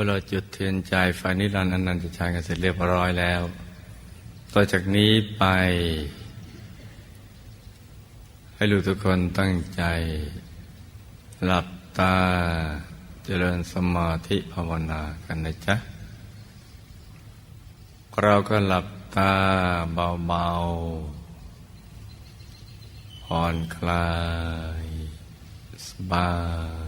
มื่อเราจุดเทียนใจไฟนิรันดร์อนันตชัยกันเสร็จเรียบร้อยแล้ว ต่อจากนี้ไป ให้ลูกทุกคนตั้งใจ หลับตาเจริญสมาธิภาวนากันนะจ๊ะ เราก็หลับตาเบาๆผ่อนคลาย สบาย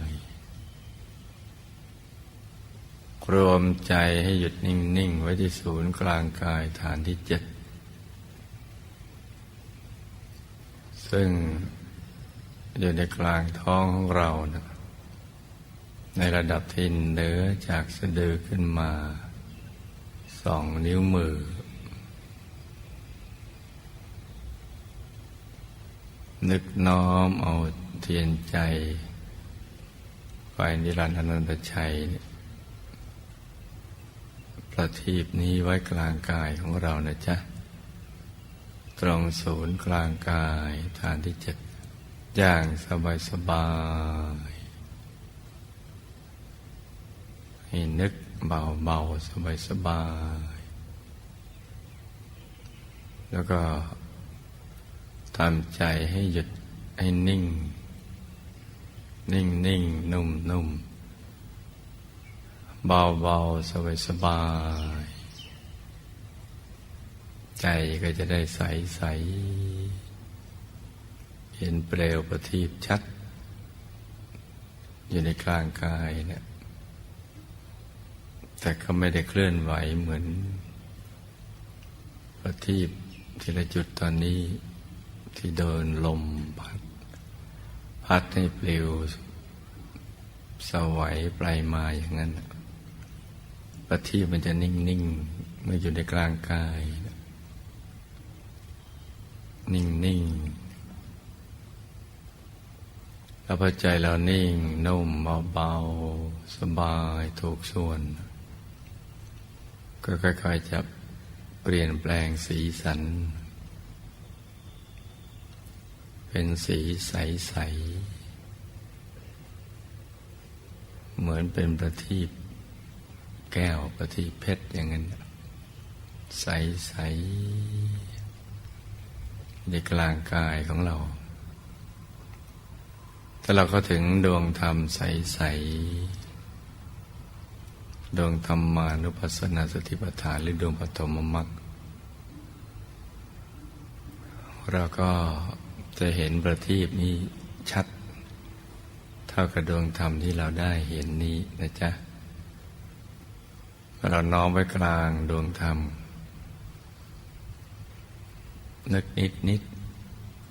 รวมใจให้หยุดนิ่ง ๆ ไว้ที่ศูนย์กลางกายฐานที่เจ็ด ซึ่งอยู่ในกลางท้องของเรานะในระดับที่เหนือจากสะดือขึ้นมาสองนิ้วมือ นึกน้อมเอาเทียนใจไฟนิรันดร์อนันตชัยเนี่ย ประทีปนี้ไว้กลางกายของเรานะจ๊ะ ตรงศูนย์กลางกายฐานที่เจ็ดอย่างสบายสบายให้นึกเบาๆสบายสบาย แล้วก็ทำใจให้หยุดให้นิ่ง นิ่งนิ่งนุ่มนุ่ม เบาเบาสบายสบาย ใจก็จะได้ใสใสเห็นเปลวประทีปชัด อยู่ในกลางกายเนี่ยแต่ก็ไม่ได้เคลื่อนไหวเหมือน ประทีปทีละจุดตอนนี้ที่เดินลมพัด พัดให้เปลวสวัยปลายมาอย่างนั้น ประทีปมันจะนิ่งๆเมื่ออยู่ในกลางกาย นิ่งๆแล้วพอใจเรานิ่งนุ่มเบาๆสบายถูกส่วน ก็ค่อยๆจะเปลี่ยนแปลงสีสัน เป็นสีใส ๆ เหมือนเป็นประทีป แก้วประทีปเพชรอย่างนั้น ใสๆในกลางกายของเรา ถ้าเราก็ถึงดวงธรรมใสๆดวงธรรมานุปัสสนาสติปัฏฐานหรือดวงปฐมมรรคเราก็จะเห็นประทีปนี้ชัด เท่ากับดวงธรรมที่เราได้เห็นนี้นะจ๊ะ เราน้อมไว้กลางดวงธรรม นึกนิดนิด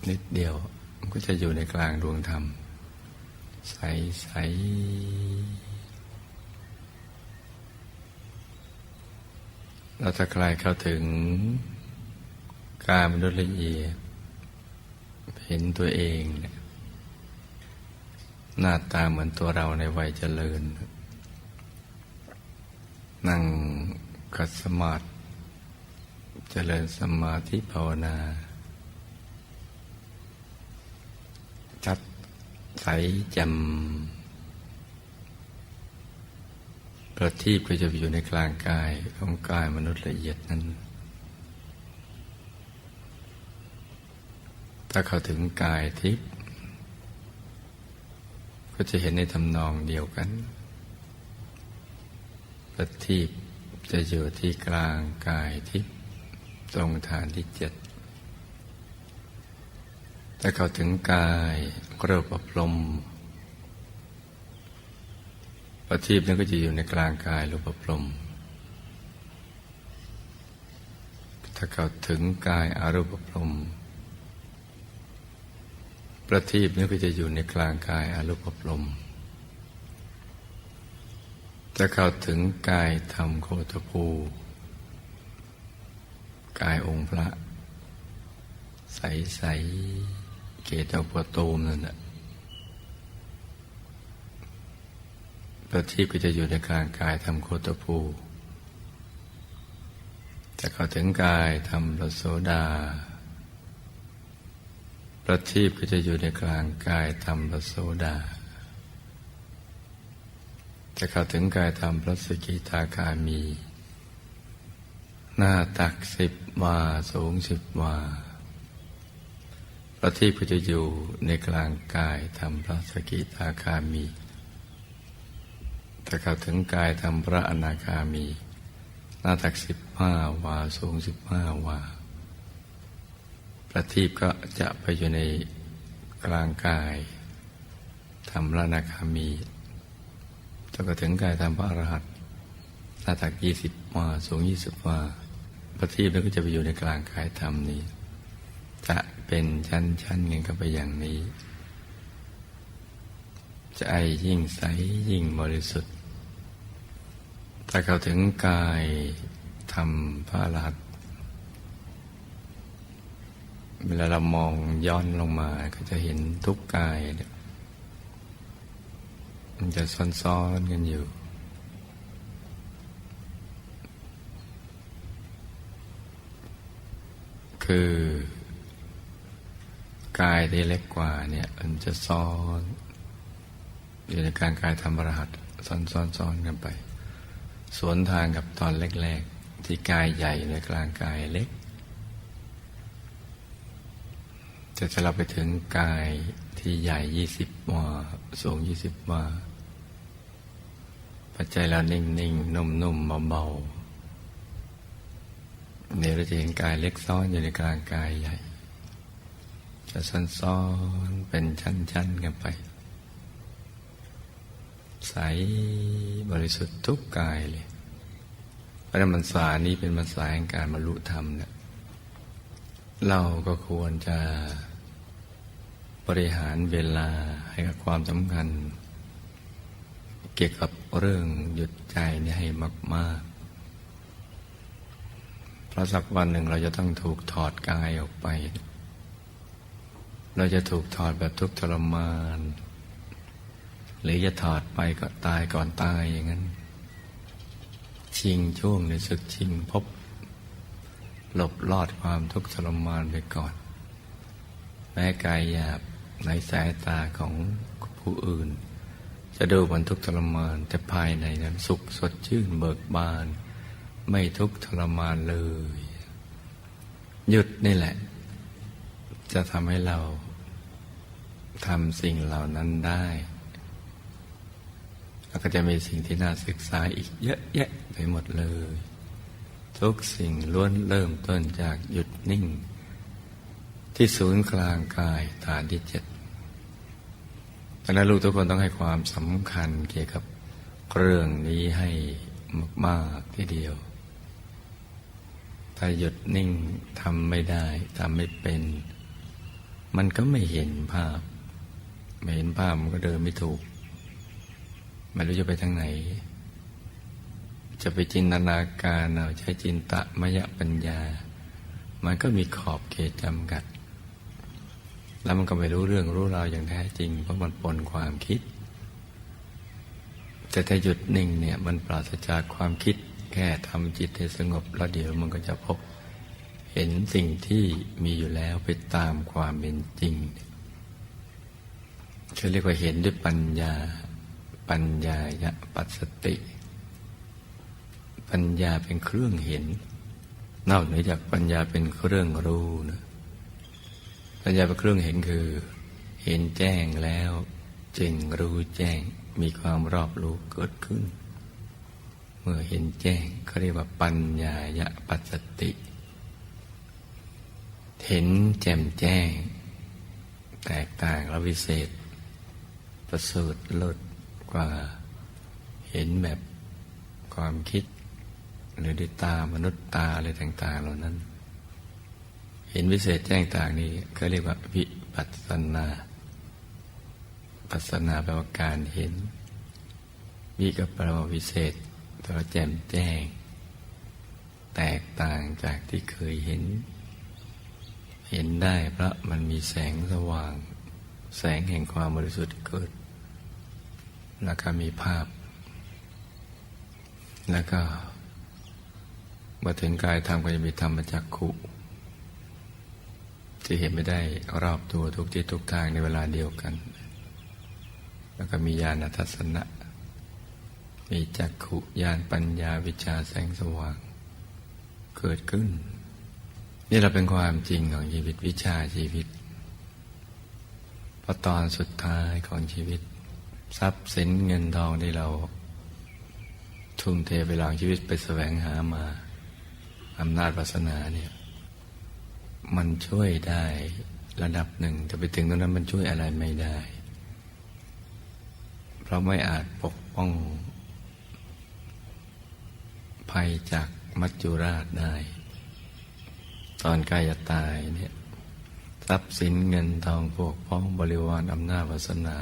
นิดเดียว มันก็จะอยู่ในกลางดวงธรรม ใสใสเราจะคลายเข้าถึงการมนุษย์ละเอียดเห็นตัวเอง หน้าตาเหมือนตัวเราในวัยเจริญ นั่งกัดสมาธิเจริญสมาธิภาวนา ชัดใสจ่มประทีปก็จะอยู่ในกลางกายของกายมนุษย์ละเอียดนั้น ถ้าเข้าถึงกายทิพย์ก็จะเห็นในทำนองเดียวกัน ประทีปจะอยู่ที่กลางกายทิพย์ตรงฐานที่เจ็ดถ้าเข้าถึงกายรูปปลมประทีปนั้นก็จะอยู่ในกลางกายรูปปลมถ้าเข้าถึงกายอารูปปลมประทีปนี้ก็จะอยู่ในกลางกายอารูปปลม ถ้าเข้าถึงกายธรรมโคตภูกายองค์พระ ใสใสเกตปตูมนั่นแหละประทีปก็จะอยู่ในกลางกายทำโคตภูแต่เข้าถึงกายทำระโสดา ประทีปก็จะอยู่ในกลางกายทำระโสดา จะเข้าถึงกายธรรมพระสกิทาคามี หน้าตักสิบวาสูงสิบวาพระที่พจะอยู่ในกลางกายธรรมพระสกิทาคามีถ้าเข้าถึงกายธรรมพระอนาคามี หน้าตักสิบห้าวาสูงสิบห้าวาประทีปก็จะไปอยู่ในกลางกายธรรมระนาคามี ถ้าก็ถึงกายธรรมพระอรหันต์หน้าตักยี่สิบวาสูงยี่สิบวาประทีปแล้วก็จะไปอยู่ในกลางกายธรรมนี้ จะเป็นชั้นๆกันก็ไปอย่างนี้ใจยิ่งใสยิ่งบริสุทธิ์ ถ้าเข้าถึงกายทำพระอรหัตเวลาเรามองย้อนลงมาก็จะเห็นทุกกายเนี่ย มันจะซ้อนๆกันอยู่ คือกายที่เล็กกว่าเนี่ย มันจะซ้อนอยู่ในการกายทำประหัตซ้อนซ้อนซ้อนกันไป สวนทางกับตอนแรกๆ ที่กายใหญ่ในกลางกายเล็กจะจะเราไปถึงกายที่ใหญ่ยี่สิบวาสูงยี่สิบวา ปัจจัยเรานิ่งๆนุ่มๆเบาๆเนี่ยเราจะเห็นกายเล็กซ้อนอยู่ในกลางกายใหญ่ จะซ้อนๆเป็นชั้นๆกันไป ใสบริสุทธิ์ทุกกายเลยเพราะนั้นมันสานี้เป็นมันสายแห่งการบรรลุธรรมเนี่ยเราก็ควรจะบริหารเวลาให้กับความสำคัญ เกี่ยวกับ เรื่องหยุดใจนี่ให้มากๆ เพราะสักวันหนึ่งเราจะต้องถูกถอดกายออกไป เราจะถูกถอดแบบทุกข์ทรมาน หรือจะถอดไปก็ตายก่อนตายอย่างนั้น ชิงช่วงในศึกชิงพบ หลบลอดความทุกข์ทรมานไปก่อน แม้กายหยาบในสายตาของผู้อื่น จะดูมันทุกข์ทรมานแต่ภายในนั้นสุขสดชื่นเบิกบาน ไม่ทุกข์ทรมานเลย หยุดนี่แหละ จะทำให้เราทำสิ่งเหล่านั้นได้ แล้วก็จะมีสิ่งที่น่าศึกษาอีกเยอะแยะไปหมดเลย ทุกสิ่งล้วนเริ่มต้นจากหยุดนิ่ง ที่ศูนย์กลางกายฐานที่เจ็ด ดังนั้นลูกทุกคนต้องให้ความสำคัญเกี่ยวกับเรื่องนี้ให้มากๆทีเดียว ถ้าหยุดนิ่งทำไม่ได้ทำไม่เป็น มันก็ไม่เห็นภาพ ไม่เห็นภาพมันก็เดินไม่ถูก ไม่รู้จะไปทางไหน จะไปจินตนาการเอาใช้จินตะมยปัญญา มันก็มีขอบเขตจำกัด แล้วมันก็ไม่รู้เรื่องรู้ราวอย่างแท้จริง เพราะมันปนความคิด แต่ถ้าหยุดนิ่งเนี่ยมันปราศจากความคิด แค่ทำจิตให้สงบแล้วเดี๋ยวมันก็จะพบเห็นสิ่งที่มีอยู่แล้วไปตามความเป็นจริงเขาเรียกว่าเห็นด้วยปัญญา ปัญญายะปัสสติ ปัญญาเป็นเครื่องเห็น นอกเหนือจากปัญญาเป็นเครื่องรู้นะ ปัญญาเป็นเครื่องเห็นคือ เห็นแจ้งแล้วจึงรู้แจ้งมีความรอบรู้เกิดขึ้น เมื่อเห็นแจ้งเขาเรียกว่าปัญญายะปัสสติ เห็นแจ่มแจ้ง แตกต่างและวิเศษ ประเสริฐเลิศกว่า เห็นแบบความคิด หรือด้วยตามนุษย์ตาอะไรต่าง ๆ เหล่านั้น เห็นวิเศษแจ้งต่างนี้เขาเรียกว่าวิปัสสนาปัสนาแปลว่าการเห็น วิก็แปลว่าวิเศษแปลว่าแจ่มแจ้ง แตกต่างจากที่เคยเห็น เห็นได้เพราะมันมีแสงสว่าง แสงแห่งความบริสุทธิ์เกิด แล้วก็มีภาพ แล้วก็มาถึงกายธรรมก็จะมีธรรมจักขุ ที่เห็นไม่ได้รอบตัวทุกที่ทุกทางในเวลาเดียวกัน แล้วก็มีญาณทัศนะ มีจักขุญาณปัญญาวิชาแสงสว่าง เกิดขึ้น นี่เราเป็นความจริงของชีวิตวิชาชีวิตพอตอนสุดท้ายของชีวิต ทรัพย์สินเงินทองที่เรา ทุ่มเทเวลาชีวิตไปแสวงหามาอำนาจวาสนาเนี่ย มันช่วยได้ระดับหนึ่ง แต่ไปถึงตรงนั้นมันช่วยอะไรไม่ได้ เพราะไม่อาจปกป้อง ภัยจากมัจจุราชได้ ตอนใกล้จะตายเนี่ยทรัพย์สินเงินทองพวกพ้องบริวารอำนาจวาสนา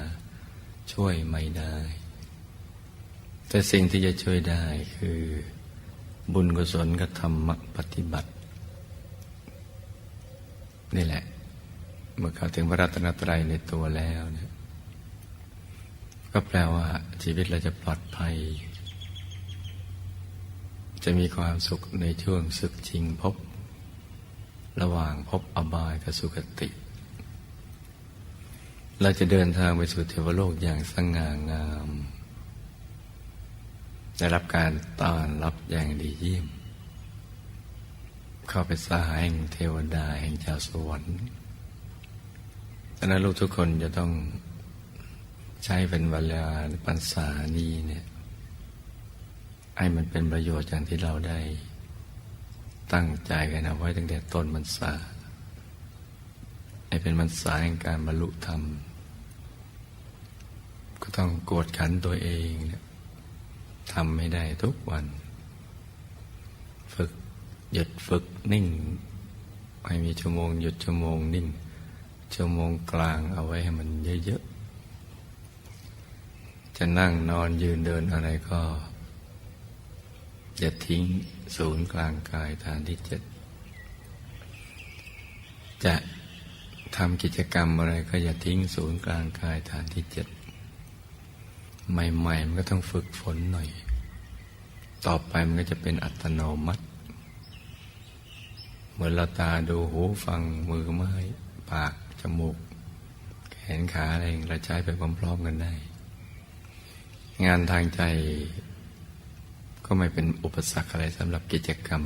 ช่วยไม่ได้ แต่สิ่งที่จะช่วยได้คือ บุญกุศลกับธรรมปฏิบัติ นี่แหละ เมื่อเข้าถึงพระรัตนตรัยในตัวแล้วเนี่ยก็แปลว่าชีวิตเราจะปลอดภัย จะมีความสุขในช่วงศึกชิงพบ ระหว่างพบอบายกับสุคติ เราจะเดินทางไปสู่เทวโลกอย่างสง่างาม ได้รับการต้อนรับอย่างดีเยี่ยม เข้าไปสาแห่งเทวดาแห่งเจ้าสวรรค์ดังนั้นลูกทุกคนจะต้องใช้เป็นเวลาปัญษานี้เนี่ยให้มันเป็นประโยชน์อย่างที่เราได้ ตั้งใจกันเอาไว้ตั้งแต่ต้นมันษาให้เป็นมันษาแห่งการบรรลุธรรม ก็ต้องกดขันตัวเองเนี่ยทำไม่ได้ทุกวัน ฝึก หยุดฝึกนิ่งให้มีชั่วโมงหยุดชั่วโมงนิ่ง ชั่วโมงกลางเอาไว้ให้มันเยอะๆ จะนั่งนอนยืนเดินอะไรก็อย่าทิ้งศูนย์กลางกายฐานที่เจ็ดจะทำกิจกรรมอะไรก็อย่าทิ้งศูนย์กลางกายฐานที่เจ็ดใหม่ๆมันก็ต้องฝึกฝนหน่อย ต่อไปมันก็จะเป็นอัตโนมัติ เหมือนเราตาดูหูฟังมือไม้ปาก จมูก แขนขาอะไรเราใช้ไปพร้อมๆกันได้ งานทางใจก็ไม่เป็นอุปสรรคอะไรสำหรับกิจกรรม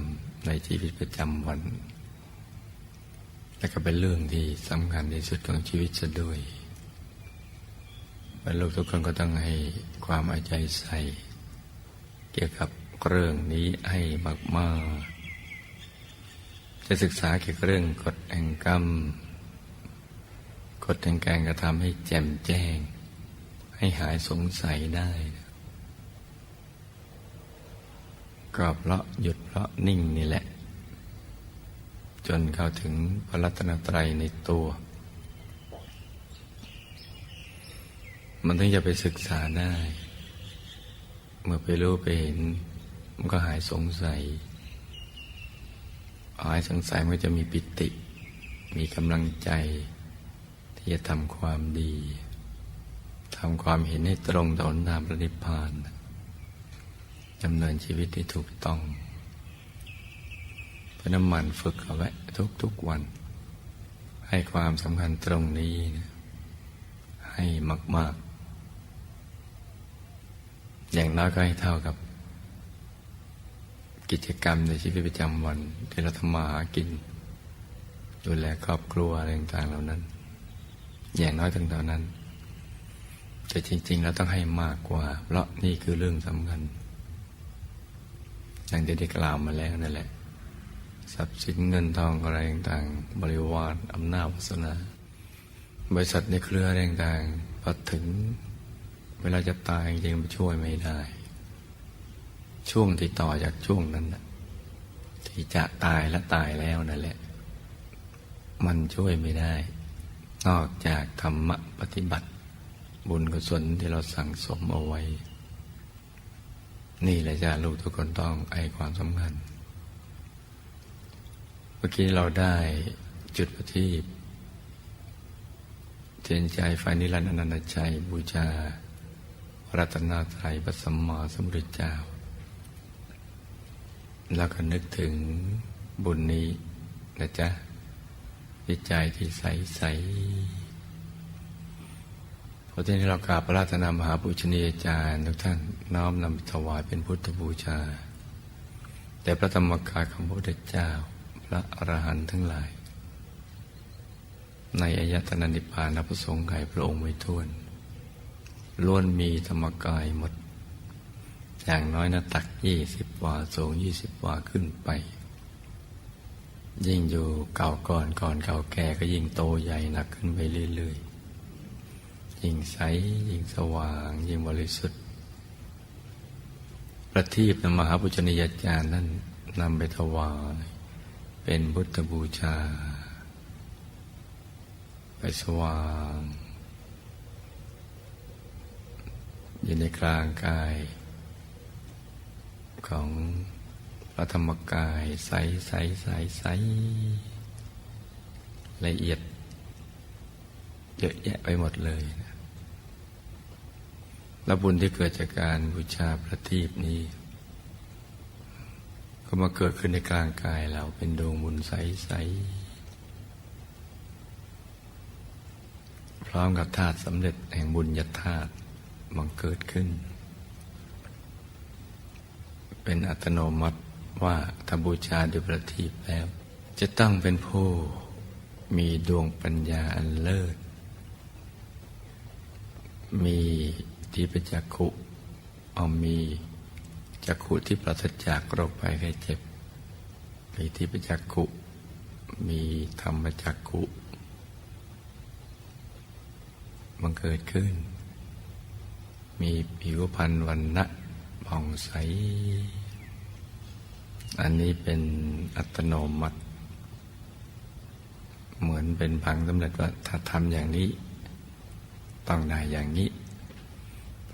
ในชีวิตประจำวัน และก็เป็นเรื่องที่สำคัญที่สุดของชีวิตจะด้วยบรรลุทุกคนก็ต้องให้ความเอาใจใส่ เกี่ยวกับเรื่องนี้ให้มากๆจะ ศึกษาเกี่ยวกับเรื่องกฎแห่งกรรม กฎแห่งการกระทำให้แจ่มแจ้ง ให้หายสงสัยได้ก็เพราะหยุดเพราะนิ่งนี่แหละ จนเข้าถึงพระรัตนตรัยในตัว มันถึงจะไปศึกษาได้ เมื่อไปรู้ไปเห็น มันก็หายสงสัย หายสงสัยมันจะมีปิติ มีกำลังใจ ที่จะทำความดีทำความเห็นให้ตรงต่อหน้าพระนิพพานดำเนินชีวิตที่ถูกต้องเพราะน้ำมันฝึกเอาไว้ทุกๆวัน ให้ความสำคัญตรงนี้นะให้มาก ๆ อย่างน้อยก็ให้เท่ากับ กิจกรรมในชีวิตประจำวันที่เราทำมาหากิน ดูแลครอบครัวอะไรต่างๆเหล่านั้น อย่างน้อยถึงเท่านั้น แต่จริง ๆ เราต้องให้มากกว่า เพราะนี่คือเรื่องสำคัญอย่างที่ได้กล่าวมาแล้วนั่นแหละ ทรัพย์สินเงินทองอะไรต่างๆบริวารอำนาจวาสนา บริษัทในเครืออะไรต่างๆพอถึง เวลาจะตายจริงๆมันช่วยไม่ได้ ช่วงที่ต่อจากช่วงนั้นนะที่จะตายและตายแล้วนั่นแหละ มันช่วยไม่ได้ นอกจากธรรมะปฏิบัติ บุญกุศลที่เราสั่งสมเอาไว้ นี่แหละจ้าลูกทุกคนต้องไอความสำคัญ เมื่อกี้เราได้จุดประทีปเทียนใจไฟนิรันดร์อนันตใจบูชารัตนาไตรพระสัมมาสัมพุทธเจ้า แล้วก็นึกถึงบุญนี้นะจ๊ะจิตใจที่ใสใสพอที่นี้เรากราบพระราชนามหาปุชนียาจารย์ทุกท่านน้อมนำถวายเป็นพุทธบูชา แต่พระธรรมกายของพระพุทธเจ้า พระอรหันต์ทั้งหลาย ในอายตนะนิพพานพระสงฆ์ไก่พระองค์ไม่ท้วนล้วนมีธรรมกายหมด อย่างน้อยนะตักยี่สิบวาสูงยี่สิบวาขึ้นไป ยิ่งอยู่เก่าก่อนก่อนเก่าแก่ก็ยิ่งโตใหญ่หนักขึ้นไปเรื่อยๆ ยิ่งใสยิ่งสว่าง ยิ่งบริสุทธิ์ประทีปนมหาปุจนิยาจารย์นั่นนำไปถวาย เป็นบุตรบูชา ไปสว่าง อยู่ในกลางกาย ของพระธรรมกายใสใสใสใสละเอียด เยอะแยะไปหมดเลยนะและบุญที่เกิดจากการบูชาพระทีปนี้ ก็มาเกิดขึ้นในกลางกายเราเป็นดวงบุญใสใสพร้อมกับธาตุสำเร็จแห่งบุญญาธาตุบังเกิดขึ้น เป็นอัตโนมัติว่าถ้าบูชาด้วยประทีปแล้ว จะต้องเป็นผู้มีดวงปัญญาอันเลิศ มีที่ประจักขุเอามีจักขุที่ปราศจากโรคภัยไข้เจ็บ มีที่ประจักขุ มีธรรมจักขุบังเกิดขึ้น มีผิวพรรณวันนะ ผ่องใส อันนี้เป็นอัตโนมัติ เหมือนเป็นพังสำเร็จว่าถ้าทำอย่างนี้ ต้องได้อย่างนี้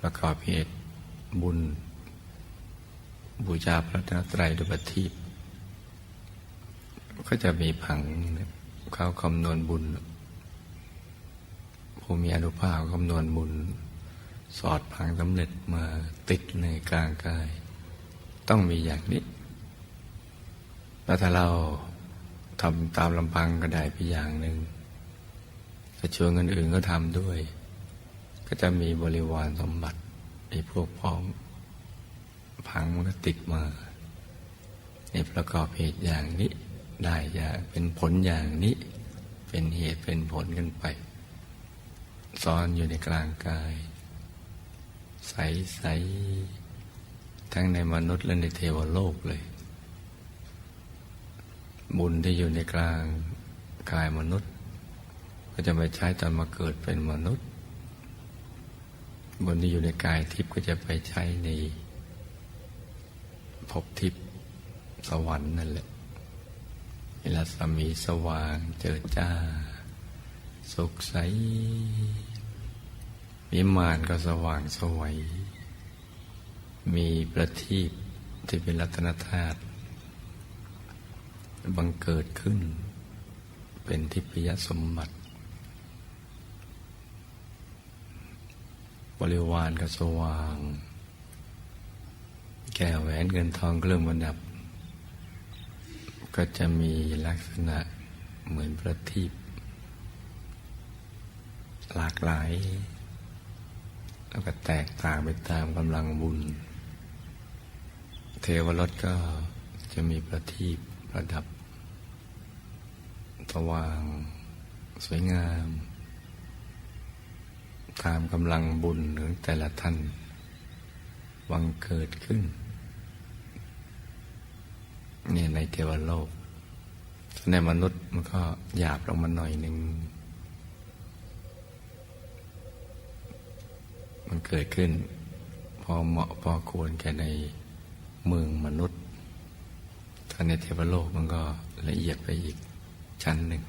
ประกอบเหตุบุญ บูชาพระตรัยดุปทีปก็จะมีผังเขาคำนวณบุญ ผู้มีอนุภาพคำนวณบุญ สอดพังสำเร็จมาติดในกลางกาย ต้องมีอย่างนี้ แล้วถ้าเราทำตามลำพังก็ได้ไปอย่างหนึ่งถ้าชวนคนอื่นก็ทำด้วย ก็จะมีบริวารสมบัติไอ้พวกพ้องพังมันก็ติดมาในประกอบเหตุอย่างนี้ได้อย่างเป็นผลอย่างนี้ เป็นเหตุเป็นผลกันไป ซ้อนอยู่ในกลางกาย ใสใสทั้งในมนุษย์และในเทวโลกเลย บุญที่อยู่ในกลางกายมนุษย์ ก็จะไปใช้ตอนมาเกิดเป็นมนุษย์ บุญที่อยู่ในกายทิพย์ก็จะไปใช้ในภพทิพย์สวรรค์นั่นแหละเวลาสมีสว่างเจิดจ้า สุขใส วิมานก็สว่างสวย มีประทีปที่เป็นรัตนธาตุบังเกิดขึ้น เป็นทิพยสมบัติ บริวารก็สว่าง แก้วแหวนเงินทองเครื่องประดับ ก็จะมีลักษณะเหมือนประทีปหลากหลาย แล้วก็แตกต่างไปตามกำลังบุญ เทวรสก็จะมีประทีปประดับสว่าง สวยงาม ตามกำลังบุญขอแต่ละท่าน วังเกิดขึ้น เนี่ยในเทวโลก ในมนุษย์มันก็หยาบลงมาหน่อยหนึ่ง มันเกิดขึ้น พอเหมาะพอควรแก่ในเมืองมนุษย์ถ้าในเทวโลกมันก็ละเอียดไปอีกชั้นหนึ่ง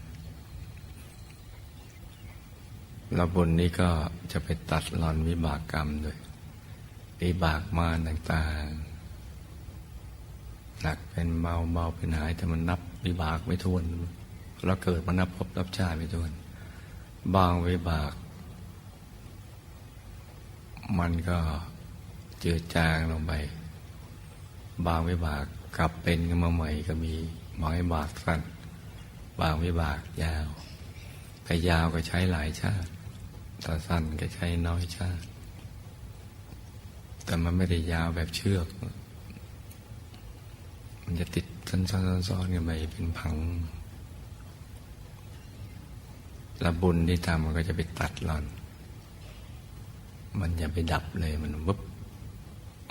แล้วบนนี้ก็จะไปตัดรอนวิบากกรรมด้วยวิบากมาต่างๆหนักเป็นเบาเบาเป็นหายแต่มันนับวิบากไม่ทวนเราเกิดมานับพบรับชาติไม่ทวน บางวิบาก มันก็เจือจางลงไป บางวิบากกลับเป็นกันมาใหม่ก็มีบางวิบากสั้น บางวิบากยาวแต่ยาวก็ใช้หลายชาติถ้าสั้นก็ใช้น้อยชาติ แต่มันไม่ได้ยาวแบบเชือก มันจะติดซ้อนๆๆกันไปเป็นพังแล้วบุญที่ทำมันก็จะไปตัดหล่อน มันอย่าไปดับเลยมันวุบ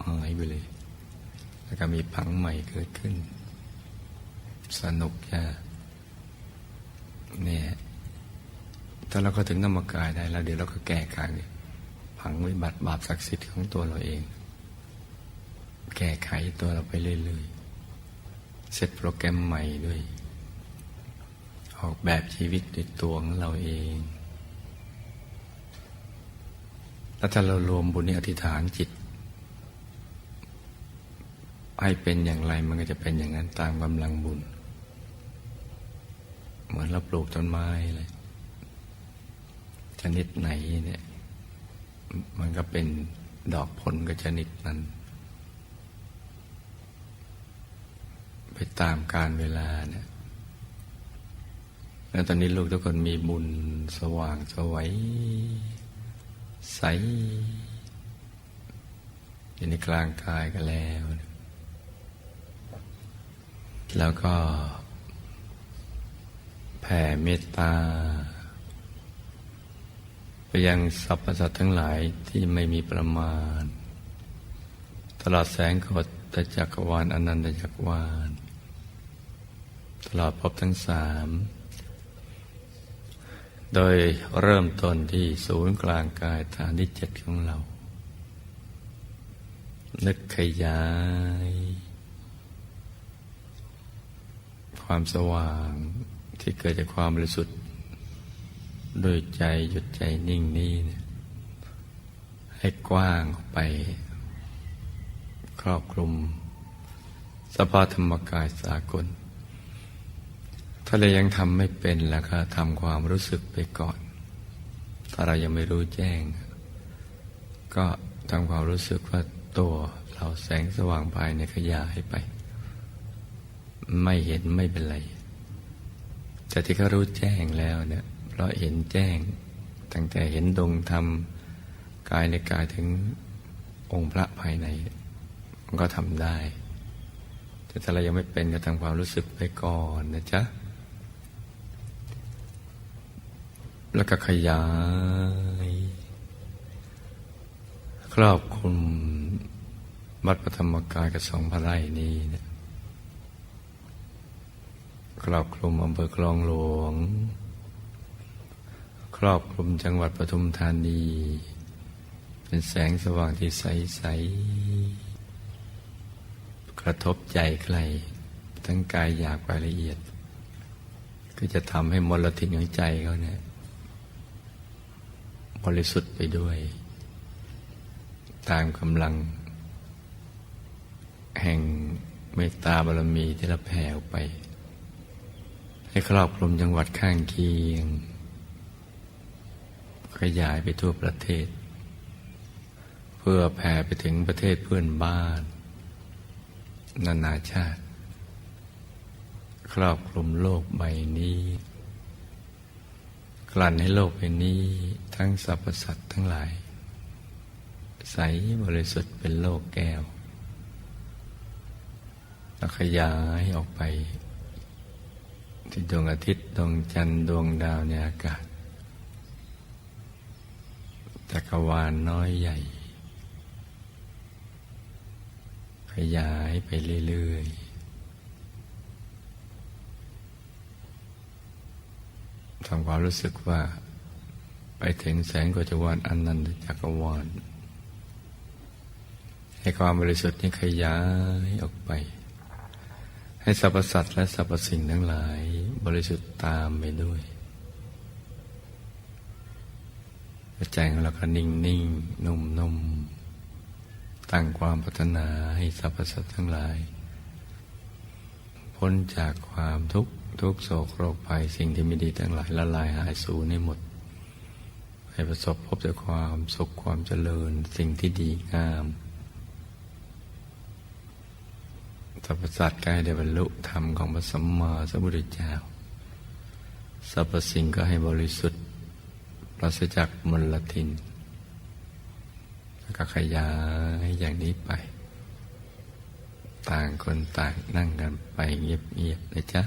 หายไปเลย แล้วก็มีพังใหม่เกิดขึ้น สนุกจ้ะเนี่ยถ้าเราก็ถึงนามกายได้แล้วเดี๋ยวเราก็แก้ไขผังวิบัติบาปศักดิ์สิทธิ์ของตัวเราเอง แก้ไขตัวเราไปเรื่อยๆเซตโปรแกรมใหม่ด้วย ออกแบบชีวิตในตัวของเราเอง แล้วถ้าเรารวมบุญในอธิษฐานจิต ให้เป็นอย่างไรมันก็จะเป็นอย่างนั้นตามกำลังบุญ เหมือนเราปลูกต้นไม้เลยชนิดไหนเนี่ย มันก็เป็นดอกผลก็ชนิดนั้น ไปตามการเวลาเนี่ยแล้วตอนนี้ลูกทุกคนมีบุญสว่างสวัย ใสอยู่ในกลางกายกันแล้ว แล้วก็ แผ่เมตตา ไปยังสรรพสัตว์ทั้งหลายที่ไม่มีประมาณ ตลอดแสงกฎตจักรวาลอนันตจักรวาล ตลอดภพทั้งสาม โดยเริ่มต้นที่ศูนย์กลางกายฐานที่เจ็ดของเรา นึกขยาย ความสว่างที่เกิดจากความบริสุทธิ์โดยใจหยุดใจนิ่งนี้เนี่ยให้กว้างออกไป ครอบคลุม สภาธรรมกายสากล ถ้าเรายังทำไม่เป็นแล้วก็ทำความรู้สึกไปก่อน ถ้าเรายังไม่รู้แจ้ง ก็ทำความรู้สึกว่าตัวเราแสงสว่างภายในขยายไป ไม่เห็นไม่เป็นไรแต่ที่เขารู้แจ้งแล้วเนี่ยเพราะเห็นแจ้ง ตั้งแต่เห็นดวงธรรมกายในกายถึงองค์พระภายใน มันก็ทำได้ แต่ถ้าเรายังไม่เป็นก็ทำความรู้สึกไปก่อนนะจ๊ะ แล้วก็ขยาย ครอบคลุมวัดพระธรรมกายกับสองพระไร่นี้นี่ยครอบคลุมอำเภอคลองหลวง ครอบคลุมจังหวัดปทุมธานี เป็นแสงสว่างที่ใสๆกระทบใจใคร ทั้งกายอยากรายละเอียด ก็จะทำให้มลทินของใจเขาเนี่ย บริสุทธิ์ไปด้วย ตามกำลัง แห่งเมตตาบารมีที่เราแผ่ออกไป ให้ครอบคลุมจังหวัดข้างเคียง ขยายไปทั่วประเทศ เพื่อแผ่ไปถึงประเทศเพื่อนบ้าน นานาชาติ ครอบคลุมโลกใบนี้ กลั่นให้โลกใบนี้ทั้งสรรพสัตว์ทั้งหลาย ใสบริสุทธิ์เป็นโลกแก้วแล้วขยายออกไป ที่ดวงอาทิตย์ดวงจันทร์ดวงดาวในอากาศจักรวาลน้อยใหญ่ ขยายไปเรื่อย ๆ ทำความรู้สึกว่า ไปถึงแสงกัจจวาลอันนันตจักรวาลให้ความบริสุทธิ์นี้ขยายออกไป ให้สรรพสัตว์และสรรพสิ่งทั้งหลาย บริสุทธิ์ตามไปด้วยใจของเราก็นิ่งนิ่งนุ่มนุ่มตั้งความพัฒนาให้สรรพสัตว์ทั้งหลาย พ้นจากความทุกข์ ทุกโศกโรคภัยสิ่งที่ไม่ดีทั้งหลายละลายหายสูญให้หมดให้ประสบพบแต่ความสุขความเจริญสิ่งที่ดีงามสรรพสัตว์ใกล้ได้บรรลุธรรมของพระสัมมาสัมพุทธเจ้าสรรพสิ่งก็ให้บริสุทธิ์ปราศจากมลทินแล้วก็ขยายอย่างนี้ไป ต่างคนต่างนั่งกันไปเงียบๆนะจ๊ะ